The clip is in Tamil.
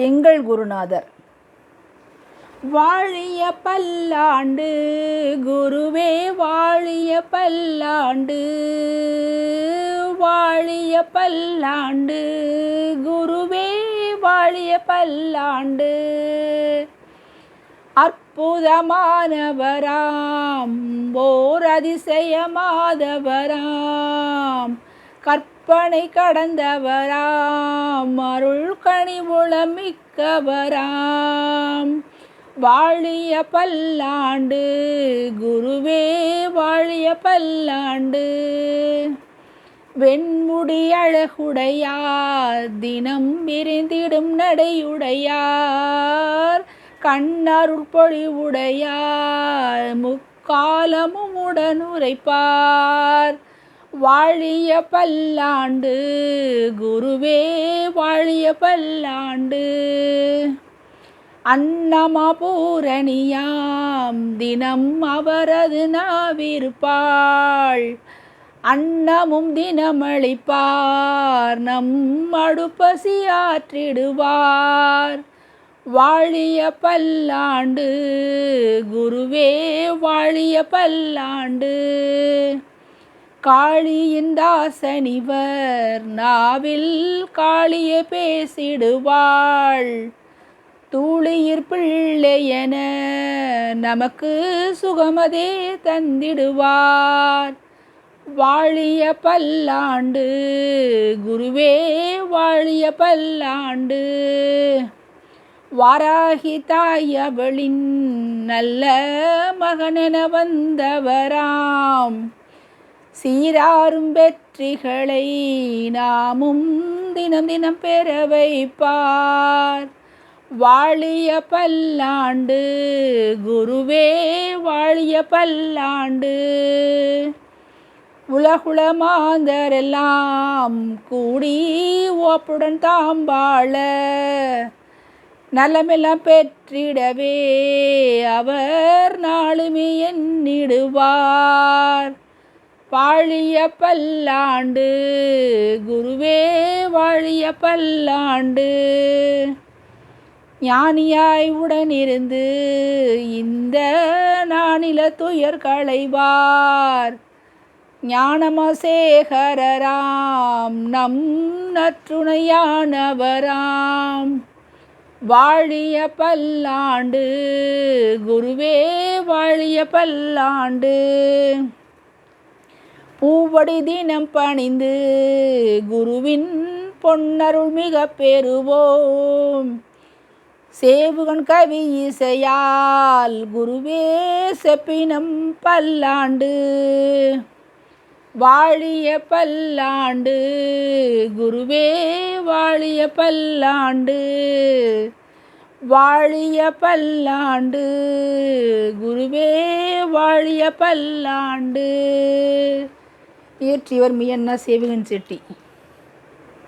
எங்கள் குருநாதர். வாழிய பல்லாண்டு குருவே வாழிய பல்லாண்டு வாழிய பல்லாண்டு குருவே வாழிய பல்லாண்டு. அற்புதமானவராம் ஓர் அதிசயமாதவராம் கற்பனை கடந்தவராம் அருள் கனிவுளம் மிக்கவராம் வாழிய பல்லாண்டு குருவே வாழிய பல்லாண்டு. வெண்முடி அழகுடையார் தினம் விரிந்திடும் நடையுடையார். கண்ணருள் பொழிவுடையார் முக்காலமும் உடனுரைப்பார். வாழிய பல்லாண்டு. குருவே வாழிய பல்லாண்டு. அன்னமா பூரணியாம் தினம் அவரது நாவிருப்பாள். அன்னமும் தினமளிப்பார். நம் அடுப்பசி ஆற்றிடுவார். வாழிய பல்லாண்டு. குருவே வாழிய பல்லாண்டு. காளியின் தாசனிவர் நாவில் காளியை பேசிடுவாள். தூளியிற் பிள்ளையென நமக்கு சுகமதே தந்திடுவார். வாழிய பல்லாண்டு குருவே வாழிய பல்லாண்டு. வாராகி தாயவளின் நல்ல மகனென வந்தவராம். சீராரும் வெற்றிகளை நாமும் தினம் தினம் பெற வைப்பார். வாழிய பல்லாண்டு குருவே வாழிய பல்லாண்டு. உலகுல மாந்தரெல்லாம் கூடி ஓப்புடன் தாம்பாள. நலமெல்லாம் பெற்றிடவே அவர் நாளுமே எண்ணிடுவார் வாழிய பல்லாண்டு குருவே வாழிய பல்லாண்டு. ஞானியாய் உடனிருந்து இந்த நானில துயர் களைவார். ஞானமசேகரராம் நம் நற்றுணையானவராம். வாழிய பல்லாண்டு குருவே வாழிய பல்லாண்டு. பூவடி தினம் பணிந்து குருவின் பொன்னருள் மிக பெறுவோம். சேவுகன் கவி இசையால் குருவே செப்பினம் பல்லாண்டு. வாழிய பல்லாண்டு குருவே வாழிய பல்லாண்டு. வாழிய பல்லாண்டு குருவே வாழிய பல்லாண்டு. இயற்றியவர் மியன்னா சேவிகன் செட்டி.